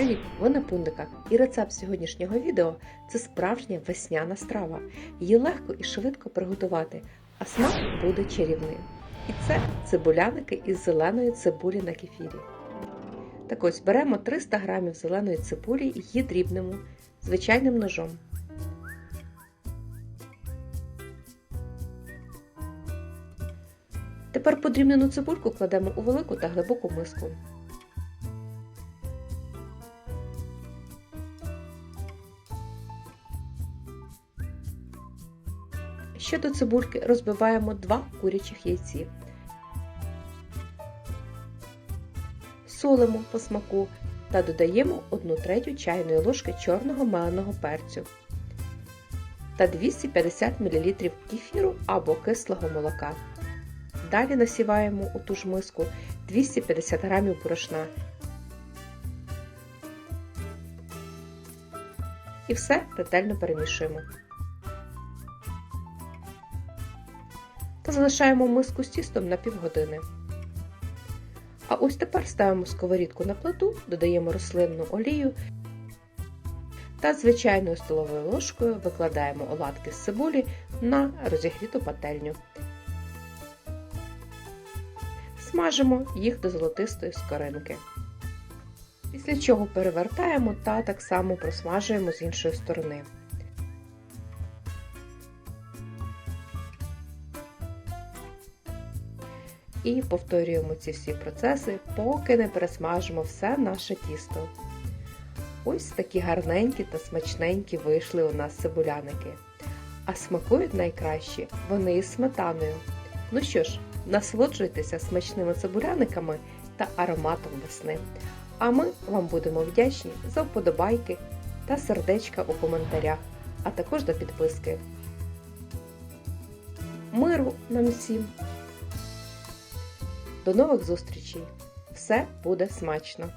Привіт! Ви на пундиках. І рецепт сьогоднішнього відео це справжня весняна страва. Її легко і швидко приготувати, а смак буде чарівним. І це цибуляники із зеленої цибулі на кефірі. Так ось беремо 300 г зеленої цибулі і її дрібнемо звичайним ножом. Тепер подрібнену цибульку кладемо у велику та глибоку миску. Ще до цибульки розбиваємо 2 курячих яйці. Солимо по смаку та додаємо 1 третю чайної ложки чорного меленого перцю та 250 мл кефіру або кислого молока. Далі насіваємо у ту ж миску 250 г борошна. І все ретельно перемішуємо. Залишаємо миску з тістом на півгодини. А ось тепер ставимо сковорідку на плиту, додаємо рослинну олію та звичайною столовою ложкою викладаємо оладки з цибулі на розігріту пательню. Смажимо їх до золотистої скоринки. Після чого перевертаємо та так само просмажуємо з іншої сторони. І повторюємо ці всі процеси, поки не пересмажимо все наше тісто. Ось такі гарненькі та смачненькі вийшли у нас цибуляники. А смакують найкраще вони із сметаною. Ну що ж, насолоджуйтеся смачними цибуляниками та ароматом весни. А ми вам будемо вдячні за вподобайки та сердечка у коментарях, а також до підписки. Миру нам всім! До нових зустрічей! Все буде смачно!